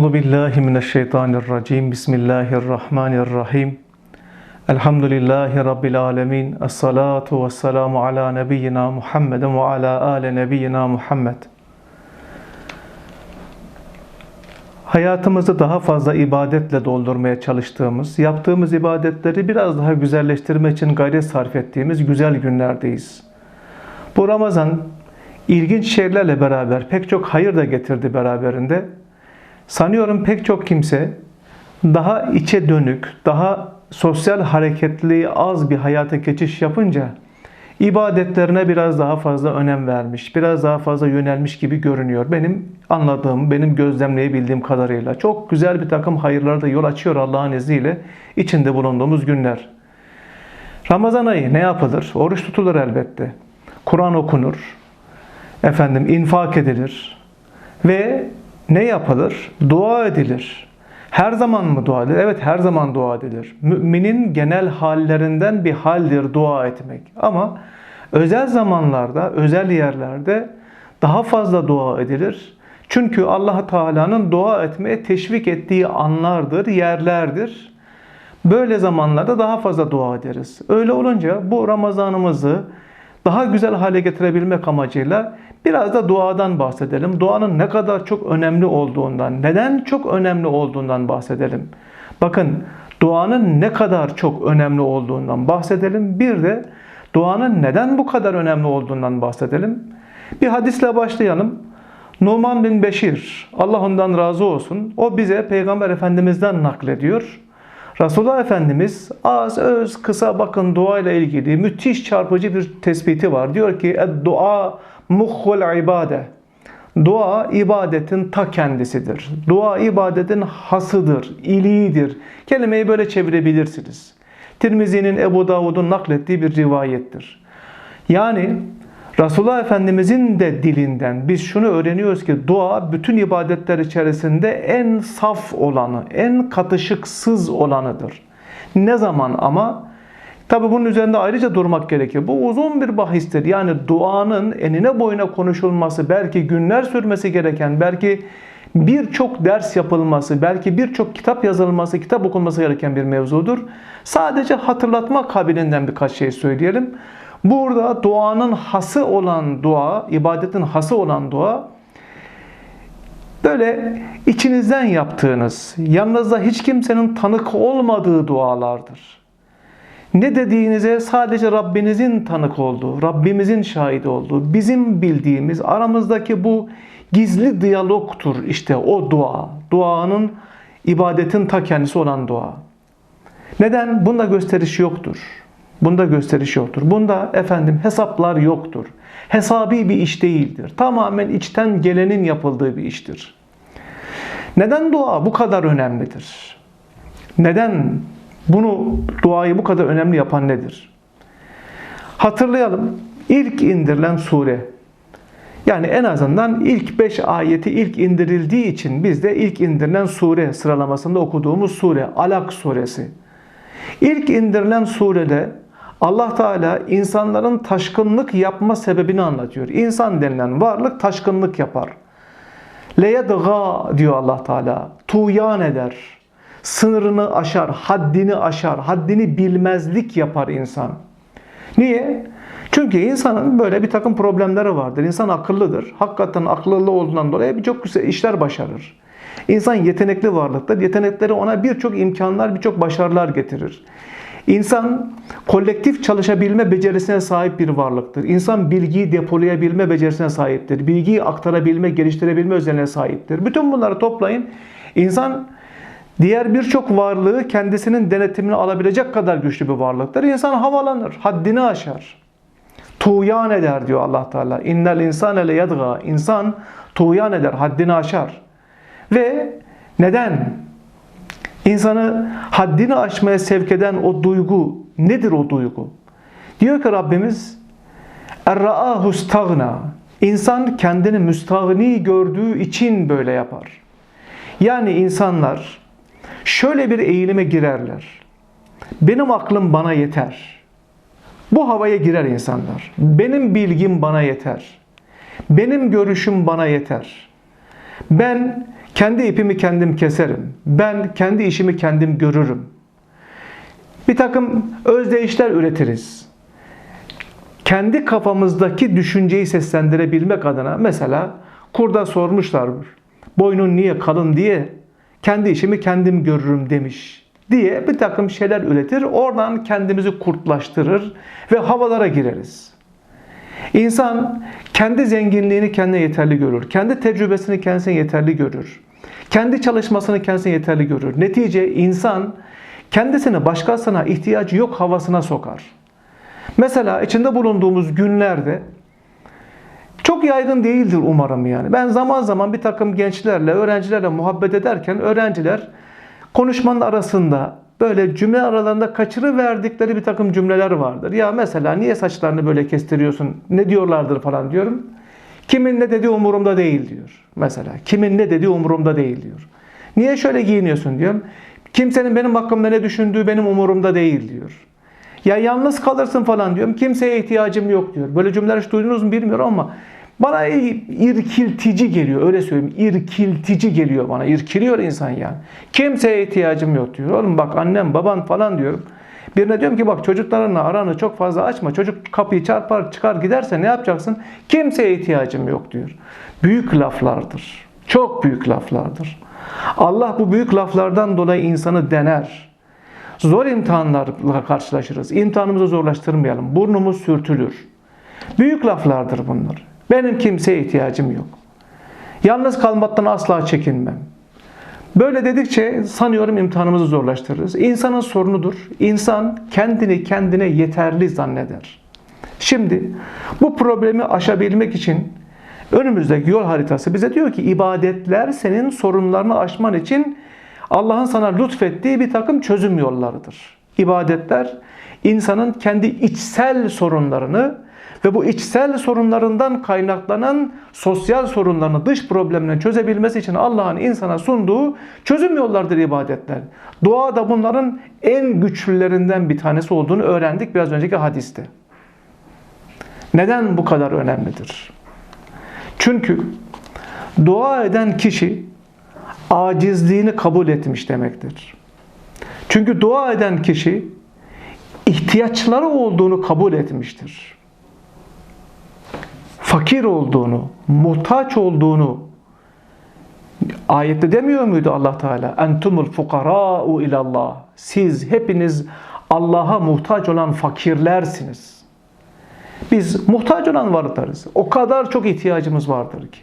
Euzu billahi mineşşeytanirracim. Bismillahirrahmanirrahim. Elhamdülillahi rabbil alamin. Essalatu vesselamu ala nebiyyina Muhammedin ve ala ali nebiyyina Muhammed. Hayatımızı daha fazla ibadetle doldurmaya çalıştığımız, yaptığımız ibadetleri biraz daha güzelleştirmek için gayret sarf ettiğimiz güzel günlerdeyiz. Bu Ramazan ilginç şeylerle beraber pek çok hayır da getirdi beraberinde. Sanıyorum pek çok kimse daha içe dönük, daha sosyal hareketli, az bir hayata geçiş yapınca ibadetlerine biraz daha fazla önem vermiş, biraz daha fazla yönelmiş gibi görünüyor. Benim anladığım, benim gözlemleyebildiğim kadarıyla çok güzel bir takım hayırlara da yol açıyor Allah'ın izniyle içinde bulunduğumuz günler. Ramazan ayı ne yapılır? Oruç tutulur elbette. Kur'an okunur. Efendim infak edilir. Ve ne yapılır? Dua edilir. Her zaman mı dua edilir? Evet her zaman dua edilir. Müminin genel hallerinden bir haldir dua etmek. Ama özel zamanlarda, özel yerlerde daha fazla dua edilir. Çünkü Allah Teala'nın dua etmeye teşvik ettiği anlardır, yerlerdir. Böyle zamanlarda daha fazla dua ederiz. Öyle olunca bu Ramazanımızı daha güzel hale getirebilmek amacıyla biraz da duadan bahsedelim. Duanın ne kadar çok önemli olduğundan, neden çok önemli olduğundan bahsedelim. Bakın duanın ne kadar çok önemli olduğundan bahsedelim. Bir de duanın neden bu kadar önemli olduğundan bahsedelim. Bir hadisle başlayalım. Numan bin Beşir, Allah ondan razı olsun. O bize Peygamber Efendimiz'den naklediyor. Resulullah Efendimiz az öz kısa bakın dua ile ilgili müthiş çarpıcı bir tespiti var. Diyor ki dua muhul ibade. Dua ibadetin ta kendisidir. Dua ibadetin hasıdır, iliğidir. Kelimeyi böyle çevirebilirsiniz. Tirmizi'nin Ebu Davud'un naklettiği bir rivayettir. Yani Resulullah Efendimizin de dilinden biz şunu öğreniyoruz ki dua bütün ibadetler içerisinde en saf olanı, en katışıksız olanıdır. Ne zaman ama? Tabi bunun üzerinde ayrıca durmak gerekiyor. Bu uzun bir bahistir. Yani duanın enine boyuna konuşulması, belki günler sürmesi gereken, belki birçok ders yapılması, belki birçok kitap yazılması, kitap okunması gereken bir mevzudur. Sadece hatırlatma kabilinden birkaç şey söyleyelim. Burada duanın hası olan dua, ibadetin hası olan dua böyle içinizden yaptığınız, yanınızda hiç kimsenin tanık olmadığı dualardır. Ne dediğinize sadece Rabbinizin tanık olduğu, Rabbimizin şahit olduğu, bizim bildiğimiz aramızdaki bu gizli diyalogtur işte o dua. Duanın ibadetin ta kendisi olan dua. Neden? Bunda gösteriş yoktur. Bunda gösteriş yoktur. Bunda efendim hesaplar yoktur. Hesabi bir iş değildir. Tamamen içten gelenin yapıldığı bir iştir. Neden dua bu kadar önemlidir? Neden bunu duayı bu kadar önemli yapan nedir? Hatırlayalım. İlk indirilen sure. Yani en azından ilk 5 ayeti ilk indirildiği için biz de ilk indirilen sure sıralamasında okuduğumuz sure Alak suresi. İlk indirilen surede Allah Teala insanların taşkınlık yapma sebebini anlatıyor. İnsan denilen varlık taşkınlık yapar. Leyedgâ diyor Allah Teala. Tuyan eder. Sınırını aşar, haddini aşar, haddini bilmezlik yapar insan. Niye? Çünkü insanın böyle bir takım problemleri vardır. İnsan akıllıdır. Hakikaten akıllı olduğundan dolayı birçok güzel işler başarır. İnsan yetenekli varlıktır. Yetenekleri ona birçok imkanlar, birçok başarılar getirir. İnsan kolektif çalışabilme becerisine sahip bir varlıktır. İnsan bilgiyi depolayabilme becerisine sahiptir. Bilgiyi aktarabilme, geliştirebilme özelliğine sahiptir. Bütün bunları toplayın. İnsan diğer birçok varlığı kendisinin denetimine alabilecek kadar güçlü bir varlıktır. İnsan havalanır, haddini aşar. Tuğyan eder diyor Allah Teala. İnnel insane le yadga. İnsan tuğyan eder, haddini aşar. Ve neden? İnsanı haddini aşmaya sevk eden o duygu nedir o duygu? Diyor ki Rabbimiz Er-ra'ahu stagna. İnsan kendini müstahni gördüğü için böyle yapar. Yani insanlar şöyle bir eğilime girerler. Benim aklım bana yeter. Bu havaya girer insanlar. Benim bilgim bana yeter. Benim görüşüm bana yeter. Ben Kendi ipimi kendim keserim. Ben kendi işimi kendim görürüm. Bir takım özdeyişler üretiriz. Kendi kafamızdaki düşünceyi seslendirebilmek adına mesela kurda sormuşlar boynun niye kalın diye kendi işimi kendim görürüm demiş diye bir takım şeyler üretir. Oradan kendimizi kurtlaştırır ve havalara gireriz. İnsan kendi zenginliğini kendine yeterli görür. Kendi tecrübesini kendisine yeterli görür. Kendi çalışmasını kendisine yeterli görür. Netice insan kendisini başkasına ihtiyacı yok havasına sokar. Mesela içinde bulunduğumuz günlerde çok yaygın değildir umarım yani. Ben zaman zaman bir takım gençlerle, öğrencilerle muhabbet ederken öğrenciler konuşmanın arasında böyle cümle aralarında kaçırıverdikleri bir takım cümleler vardır. Ya mesela niye saçlarını böyle kestiriyorsun, ne diyorlardır falan diyorum. Kimin ne dediği umurumda değil diyor. Mesela kimin ne dediği umurumda değil diyor. Niye şöyle giyiniyorsun diyorum. Kimsenin benim hakkımda ne düşündüğü benim umurumda değil diyor. Ya yalnız kalırsın falan diyorum. Kimseye ihtiyacım yok diyor. Böyle cümleler hiç duydunuz mu bilmiyorum ama bana irkiltici geliyor. Öyle söyleyeyim. İrkiltici geliyor bana. İrkiliyor insan yani. Kimseye ihtiyacım yok diyor. Oğlum bak annem baban falan diyorum. Birine diyorum ki bak çocuklarınla aranı çok fazla açma. Çocuk kapıyı çarpar çıkar giderse ne yapacaksın? Kimseye ihtiyacım yok diyor. Büyük laflardır. Çok büyük laflardır. Allah bu büyük laflardan dolayı insanı dener. Zor imtihanlarla karşılaşırız. İmtihanımızı zorlaştırmayalım. Burnumuz sürtülür. Büyük laflardır bunlar. Benim kimseye ihtiyacım yok. Yalnız kalmaktan asla çekinmem. Böyle dedikçe sanıyorum imtihanımızı zorlaştırırız. İnsanın sorunudur. İnsan kendini kendine yeterli zanneder. Şimdi bu problemi aşabilmek için önümüzdeki yol haritası bize diyor ki ibadetler senin sorunlarını aşman için Allah'ın sana lütfettiği bir takım çözüm yollarıdır. İbadetler insanın kendi içsel sorunlarını ve bu içsel sorunlarından kaynaklanan sosyal sorunlarını, dış problemlerini çözebilmesi için Allah'ın insana sunduğu çözüm yollardır ibadetler. Dua da bunların en güçlülerinden bir tanesi olduğunu öğrendik biraz önceki hadiste. Neden bu kadar önemlidir? Çünkü dua eden kişi acizliğini kabul etmiş demektir. Çünkü dua eden kişi ihtiyaçları olduğunu kabul etmiştir. Fakir olduğunu, muhtaç olduğunu ayette demiyor muydu Allah Teala? Entumul fukara'u ilallah. Siz hepiniz Allah'a muhtaç olan fakirlersiniz. Biz muhtaç olan varlıklarız. O kadar çok ihtiyacımız vardır ki.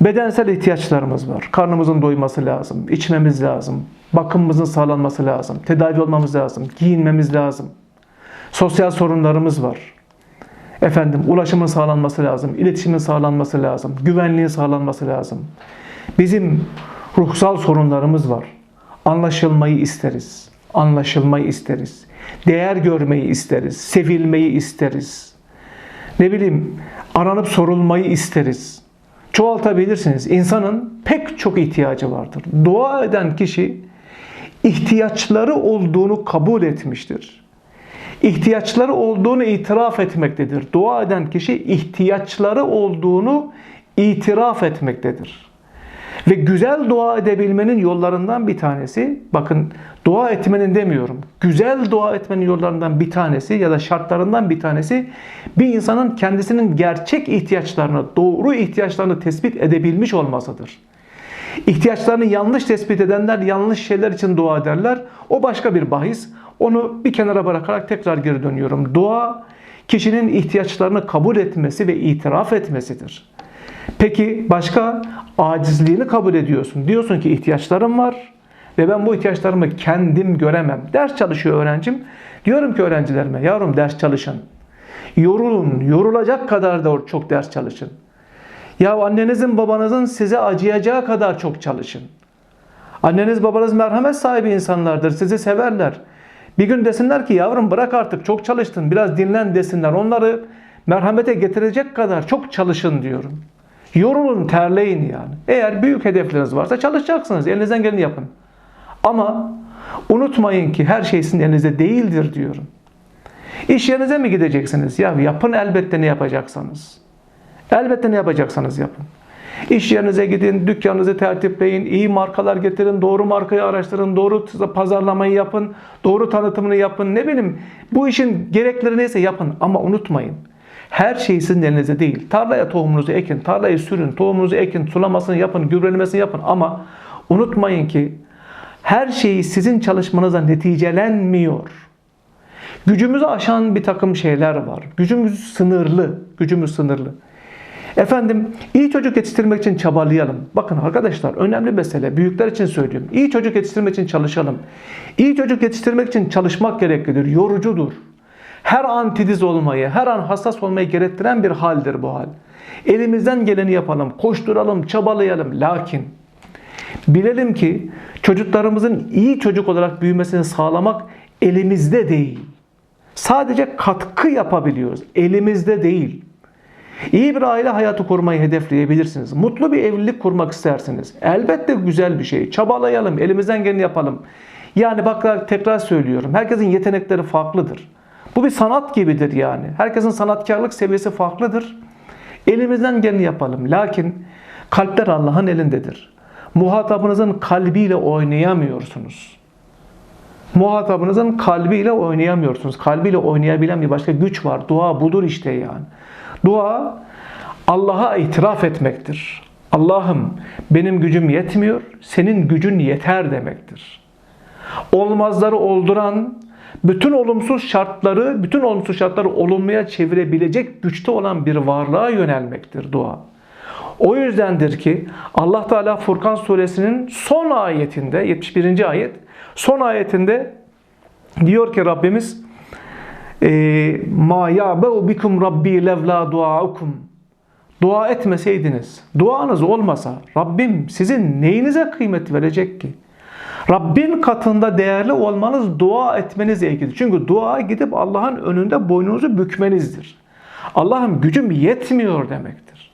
Bedensel ihtiyaçlarımız var. Karnımızın doyması lazım, içmemiz lazım, bakımımızın sağlanması lazım, tedavi olmamız lazım, giyinmemiz lazım. Sosyal sorunlarımız var. Efendim ulaşımın sağlanması lazım, iletişimin sağlanması lazım, güvenliğin sağlanması lazım. Bizim ruhsal sorunlarımız var. Anlaşılmayı isteriz. Anlaşılmayı isteriz. Değer görmeyi isteriz. Sevilmeyi isteriz. Ne bileyim aranıp sorulmayı isteriz çoğaltabilirsiniz. İnsanın pek çok ihtiyacı vardır. Dua eden kişi ihtiyaçları olduğunu kabul etmiştir. İhtiyaçları olduğunu itiraf etmektedir. Dua eden kişi ihtiyaçları olduğunu itiraf etmektedir. Ve güzel dua edebilmenin yollarından bir tanesi, bakın dua etmenin demiyorum, güzel dua etmenin yollarından bir tanesi ya da şartlarından bir tanesi bir insanın kendisinin gerçek ihtiyaçlarını, doğru ihtiyaçlarını tespit edebilmiş olmasıdır. İhtiyaçlarını yanlış tespit edenler yanlış şeyler için dua ederler. O başka bir bahis. Onu bir kenara bırakarak tekrar geri dönüyorum. Dua kişinin ihtiyaçlarını kabul etmesi ve itiraf etmesidir. Peki başka acizliğini kabul ediyorsun. Diyorsun ki ihtiyaçlarım var ve ben bu ihtiyaçlarımı kendim göremem. Ders çalışıyor öğrencim. Diyorum ki öğrencilerime yavrum ders çalışın. Yorulun, yorulacak kadar da çok ders çalışın. Ya annenizin babanızın size acıyacağı kadar çok çalışın. Anneniz babanız merhamet sahibi insanlardır. Sizi severler. Bir gün desinler ki yavrum bırak artık çok çalıştın biraz dinlen desinler. Onları merhamete getirecek kadar çok çalışın diyorum. Yorulun, terleyin yani. Eğer büyük hedefleriniz varsa çalışacaksınız. Elinizden geleni yapın. Ama unutmayın ki her şey sizin elinizde değildir diyorum. İş yerinize mi gideceksiniz? Ya yapın elbette ne yapacaksanız. Elbette ne yapacaksanız yapın. İş yerinize gidin, dükkanınızı tertipleyin, iyi markalar getirin, doğru markayı araştırın, doğru pazarlamayı yapın, doğru tanıtımını yapın. Ne bileyim bu işin gerekleri neyse yapın ama unutmayın. Her şey sizin elinizde değil. Tarlaya tohumunuzu ekin, tarlayı sürün, tohumunuzu ekin, sulamasını yapın, gübrelemesini yapın ama unutmayın ki her şey sizin çalışmanıza neticelenmiyor. Gücümüzü aşan bir takım şeyler var. Gücümüz sınırlı. Gücümüz sınırlı. Efendim iyi çocuk yetiştirmek için çabalayalım. Bakın arkadaşlar önemli mesele. Büyükler için söylüyorum. İyi çocuk yetiştirmek için çalışalım. İyi çocuk yetiştirmek için çalışmak gereklidir. Yorucudur. Her an titiz olmayı, her an hassas olmayı gerektiren bir haldir bu hal. Elimizden geleni yapalım, koşturalım, çabalayalım. Lakin bilelim ki çocuklarımızın iyi çocuk olarak büyümesini sağlamak elimizde değil. Sadece katkı yapabiliyoruz. Elimizde değil. İyi bir aile hayatı kurmayı hedefleyebilirsiniz. Mutlu bir evlilik kurmak istersiniz. Elbette güzel bir şey. Çabalayalım, elimizden geleni yapalım. Yani bak tekrar söylüyorum. Herkesin yetenekleri farklıdır. Bu bir sanat gibidir yani. Herkesin sanatkarlık seviyesi farklıdır. Elimizden geleni yapalım. Lakin kalpler Allah'ın elindedir. Muhatabınızın kalbiyle oynayamıyorsunuz. Muhatabınızın kalbiyle oynayamıyorsunuz. Kalbiyle oynayabilen bir başka güç var. Dua budur işte yani. Dua Allah'a itiraf etmektir. Allah'ım benim gücüm yetmiyor, senin gücün yeter demektir. Olmazları olduran, bütün olumsuz şartları, bütün olumsuz şartları olumluya çevirebilecek güçte olan bir varlığa yönelmektir dua. O yüzdendir ki Allah Teala Furkan suresinin son ayetinde 71. ayet son ayetinde diyor ki Rabbimiz ma ya'bu bikum rabbi levla duaukum Dua etmeseydiniz, duanız olmasa Rabbim sizin neyinize kıymet verecek ki? Rabbin katında değerli olmanız dua etmenizle ilgili. Çünkü dua gidip Allah'ın önünde boynunuzu bükmenizdir. Allah'ım gücüm yetmiyor demektir.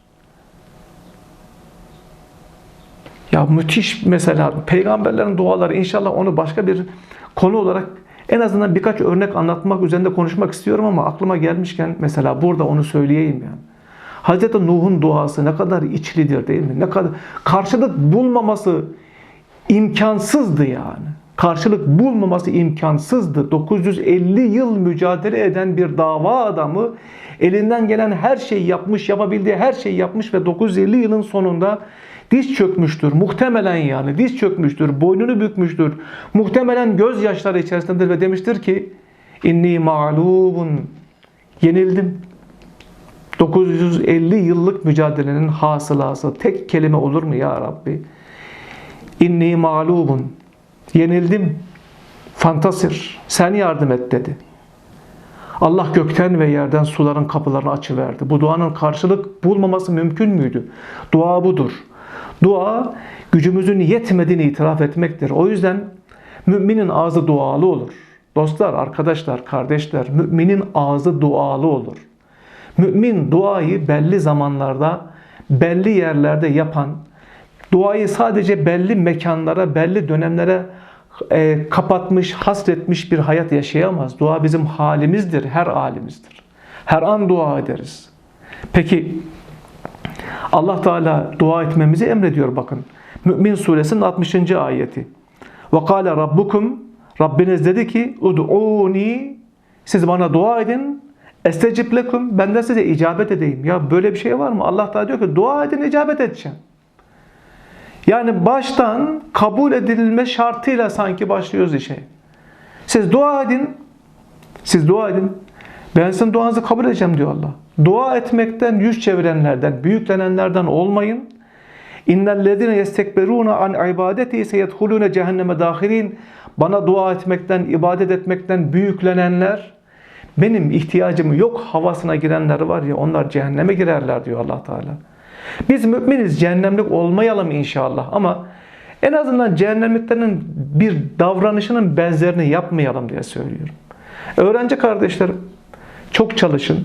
Ya müthiş mesela peygamberlerin duaları inşallah onu başka bir konu olarak en azından birkaç örnek anlatmak üzerinde konuşmak istiyorum ama aklıma gelmişken mesela burada onu söyleyeyim yani. Hazreti Nuh'un duası ne kadar içlidir değil mi? Ne kadar karşılık bulmaması imkansızdı yani. Karşılık bulmaması imkansızdı. 950 yıl mücadele eden bir dava adamı elinden gelen her şeyi yapmış, yapabildiği her şeyi yapmış ve 950 yılın sonunda diz çökmüştür. Muhtemelen yani diz çökmüştür, boynunu bükmüştür. Muhtemelen gözyaşları içerisindedir ve demiştir ki inni mağlubun yenildim. 950 yıllık mücadelenin hasılası tek kelime olur mu ya Rabbi? İnni mağlubun. Yenildim. Fantasir. Sen yardım et dedi. Allah gökten ve yerden suların kapılarını açıverdi. Bu duanın karşılık bulmaması mümkün müydü? Dua budur. Dua gücümüzün yetmediğini itiraf etmektir. O yüzden müminin ağzı dualı olur. Dostlar, arkadaşlar, kardeşler, müminin ağzı dualı olur. Mümin duayı belli zamanlarda, belli yerlerde yapan, duayı sadece belli mekanlara, belli dönemlere e, kapatmış, hasretmiş bir hayat yaşayamaz. Dua bizim halimizdir, her halimizdir. Her an dua ederiz. Peki Allah Teala dua etmemizi emrediyor bakın. Mümin suresinin 60. ayeti. Ve kâle rabbukum Rabbiniz dedi ki ud'uni siz bana dua edin estecib lekum ben de size icabet edeyim. Ya böyle bir şey var mı? Allah Teala diyor ki dua edin icabet edeceğim. Yani baştan kabul edilme şartıyla sanki başlıyoruz işe. Siz dua edin. Siz dua edin. Ben sizin duanızı kabul edeceğim diyor Allah. Dua etmekten yüz çevirenlerden, büyüklenenlerden olmayın. İnnellezine yestekberuna an ibadeti seyedhulune cehenneme dahirin. Bana dua etmekten, ibadet etmekten büyüklenenler, benim ihtiyacım yok havasına girenler var ya onlar cehenneme girerler diyor Allah Teala. Biz müminiz cehennemlik olmayalım inşallah ama en azından cehennemliklerin bir davranışının benzerini yapmayalım diye söylüyorum. Öğrenci kardeşlerim çok çalışın.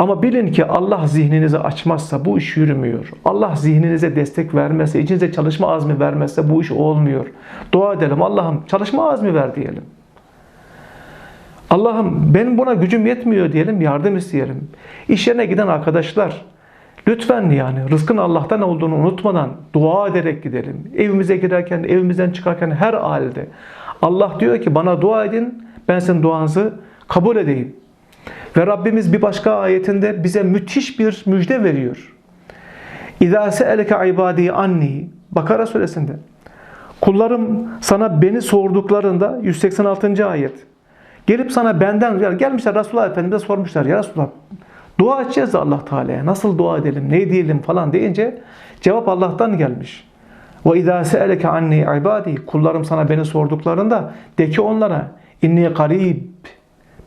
Ama bilin ki Allah zihninizi açmazsa bu iş yürümüyor. Allah zihninize destek vermezse, içinize çalışma azmi vermezse bu iş olmuyor. Dua edelim Allah'ım çalışma azmi ver diyelim. Allah'ım benim buna gücüm yetmiyor diyelim yardım isteyelim. İş yerine giden arkadaşlar Lütfen yani rızkın Allah'tan olduğunu unutmadan dua ederek gidelim. Evimize girerken, evimizden çıkarken her halde. Allah diyor ki bana dua edin, ben sizin duanızı kabul edeyim. Ve Rabbimiz bir başka ayetinde bize müthiş bir müjde veriyor. İzâ se'eleke ibâdî anni. Bakara suresinde. Kullarım sana beni sorduklarında 186. ayet. Gelip sana benden yani gelmişler Resulullah Efendimiz'e sormuşlar ya Resulullah dua edeceğiz de Allah Teala'ya nasıl dua edelim ne diyelim falan deyince cevap Allah'tan gelmiş. Ve izâ se'eleke anni ibâdî. Kullarım sana beni sorduklarında de ki onlara inni karib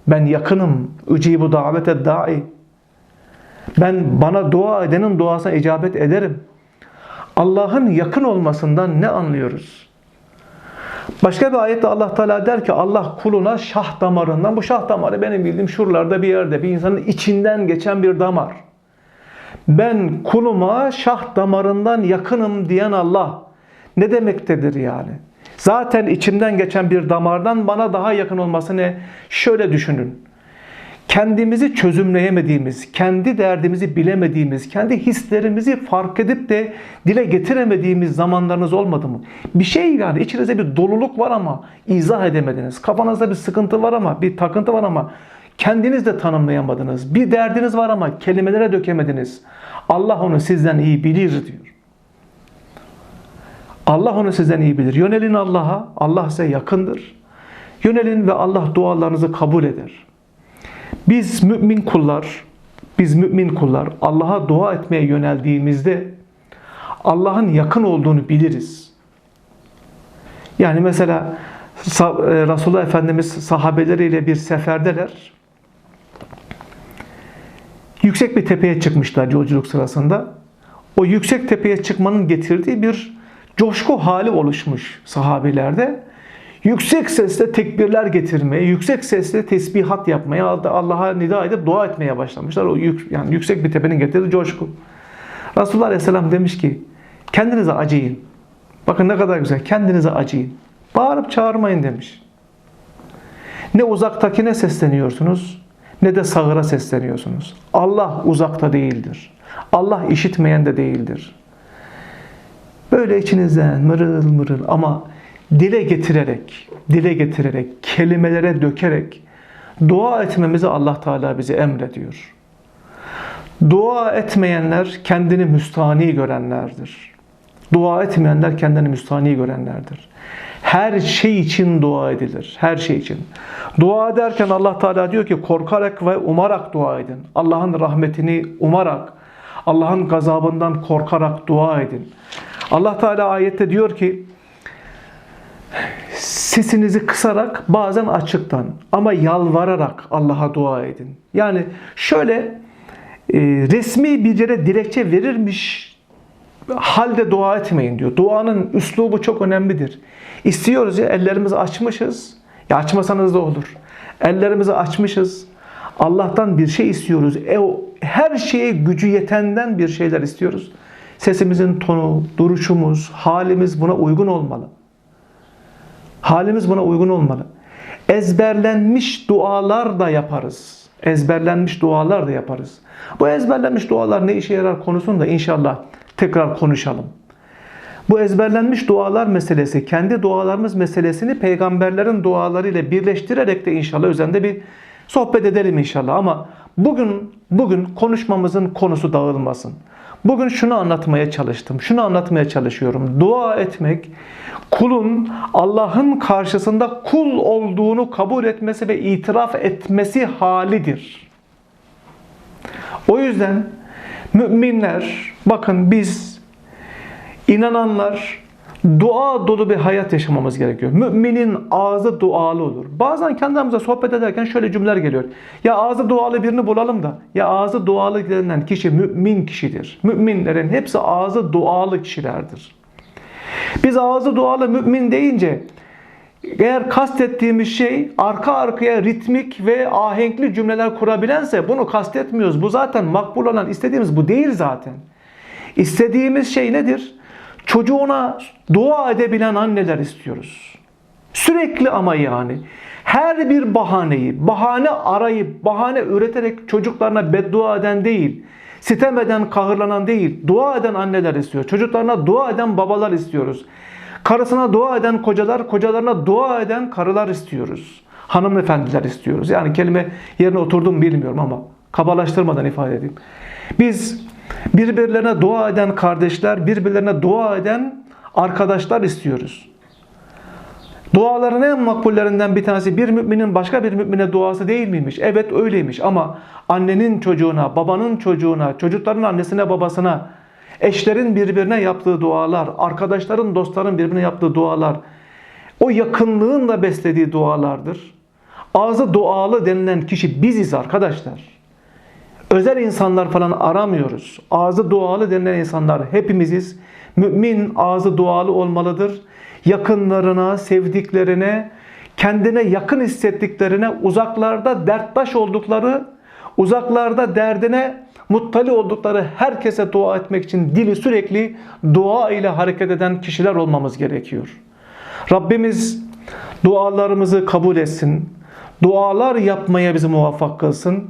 ben yakınım. Ücibu davete da'i. Ben bana dua edenin duasına icabet ederim. Allah'ın yakın olmasından ne anlıyoruz? Başka bir ayette Allah Teala der ki Allah kuluna şah damarından, bu şah damarı benim bildiğim şuralarda bir yerde bir insanın içinden geçen bir damar. Ben kuluma şah damarından yakınım diyen Allah ne demektedir yani? Zaten içimden geçen bir damardan bana daha yakın olması ne? Şöyle düşünün. Kendimizi çözümleyemediğimiz, kendi derdimizi bilemediğimiz, kendi hislerimizi fark edip de dile getiremediğimiz zamanlarınız olmadı mı? Bir şey yani içinizde bir doluluk var ama izah edemediniz. Kafanızda bir sıkıntı var ama, bir takıntı var ama kendiniz de tanımlayamadınız. Bir derdiniz var ama kelimelere dökemediniz. Allah onu sizden iyi bilir diyor. Allah onu sizden iyi bilir. Yönelin Allah'a. Allah size yakındır. Yönelin ve Allah dualarınızı kabul eder. Biz mümin kullar, biz mümin kullar Allah'a dua etmeye yöneldiğimizde Allah'ın yakın olduğunu biliriz. Yani mesela e, Resulullah Efendimiz sahabeleriyle bir seferdeler. Yüksek bir tepeye çıkmışlar yolculuk sırasında. O yüksek tepeye çıkmanın getirdiği bir coşku hali oluşmuş sahabilerde. Yüksek sesle tekbirler getirmeye, yüksek sesle tesbihat yapmaya, Allah'a nida edip dua etmeye başlamışlar. O yük, yani yüksek bir tepenin getirdiği coşku. Resulullah Aleyhisselam demiş ki, kendinize acıyın. Bakın ne kadar güzel, kendinize acıyın. Bağırıp çağırmayın demiş. Ne uzaktakine sesleniyorsunuz, ne de sağıra sesleniyorsunuz. Allah uzakta değildir. Allah işitmeyen de değildir. Böyle içinizden mırıl mırıl ama dile getirerek, dile getirerek, kelimelere dökerek dua etmemizi Allah Teala bize emrediyor. Dua etmeyenler kendini müstani görenlerdir. Dua etmeyenler kendini müstani görenlerdir. Her şey için dua edilir. Her şey için. Dua ederken Allah Teala diyor ki korkarak ve umarak dua edin. Allah'ın rahmetini umarak, Allah'ın gazabından korkarak dua edin. Allah Teala ayette diyor ki sesinizi kısarak bazen açıktan ama yalvararak Allah'a dua edin. Yani şöyle e, resmi bir yere dilekçe verirmiş halde dua etmeyin diyor. Duanın üslubu çok önemlidir. İstiyoruz ya ellerimizi açmışız. Ya açmasanız da olur. Ellerimizi açmışız. Allah'tan bir şey istiyoruz. E, her şeye gücü yetenden bir şeyler istiyoruz. Sesimizin tonu, duruşumuz, halimiz buna uygun olmalı. Halimiz buna uygun olmalı. Ezberlenmiş dualar da yaparız. Ezberlenmiş dualar da yaparız. Bu ezberlenmiş dualar ne işe yarar konusunda inşallah tekrar konuşalım. Bu ezberlenmiş dualar meselesi, kendi dualarımız meselesini peygamberlerin dualarıyla birleştirerek de inşallah üzerinde bir sohbet edelim inşallah. Ama bugün bugün konuşmamızın konusu dağılmasın. Bugün şunu anlatmaya çalıştım. Şunu anlatmaya çalışıyorum. Dua etmek kulun Allah'ın karşısında kul olduğunu kabul etmesi ve itiraf etmesi halidir. O yüzden müminler bakın biz inananlar dua dolu bir hayat yaşamamız gerekiyor. Müminin ağzı dualı olur. Bazen kendimize sohbet ederken şöyle cümleler geliyor. Ya ağzı dualı birini bulalım da. Ya ağzı dualı denilen kişi mümin kişidir. Müminlerin hepsi ağzı dualı kişilerdir. Biz ağzı dualı mümin deyince eğer kastettiğimiz şey arka arkaya ritmik ve ahenkli cümleler kurabilense bunu kastetmiyoruz. Bu zaten makbul olan istediğimiz bu değil zaten. İstediğimiz şey nedir? Çocuğuna dua edebilen anneler istiyoruz. Sürekli ama yani her bir bahaneyi, bahane arayıp, bahane üreterek çocuklarına beddua eden değil, Sitem eden, kahırlanan değil, dua eden anneler istiyor. Çocuklarına dua eden babalar istiyoruz. Karısına dua eden kocalar, kocalarına dua eden karılar istiyoruz. Hanımefendiler istiyoruz. Yani kelime yerine oturdum bilmiyorum ama kabalaştırmadan ifade edeyim. Biz birbirlerine dua eden kardeşler, birbirlerine dua eden arkadaşlar istiyoruz. Duaların en makbullerinden bir tanesi bir müminin başka bir mümine duası değil miymiş? Evet öyleymiş ama annenin çocuğuna, babanın çocuğuna, çocukların annesine, babasına, eşlerin birbirine yaptığı dualar, arkadaşların, dostların birbirine yaptığı dualar, o yakınlığın da beslediği dualardır. Ağzı dualı denilen kişi biziz arkadaşlar. Özel insanlar falan aramıyoruz. Ağzı dualı denilen insanlar hepimiziz. Mümin ağzı dualı olmalıdır. Yakınlarına, sevdiklerine, kendine yakın hissettiklerine, uzaklarda derttaş oldukları, uzaklarda derdine muttali oldukları herkese dua etmek için dili sürekli dua ile hareket eden kişiler olmamız gerekiyor. Rabbimiz dualarımızı kabul etsin. Dualar yapmaya bizi muvaffak kılsın.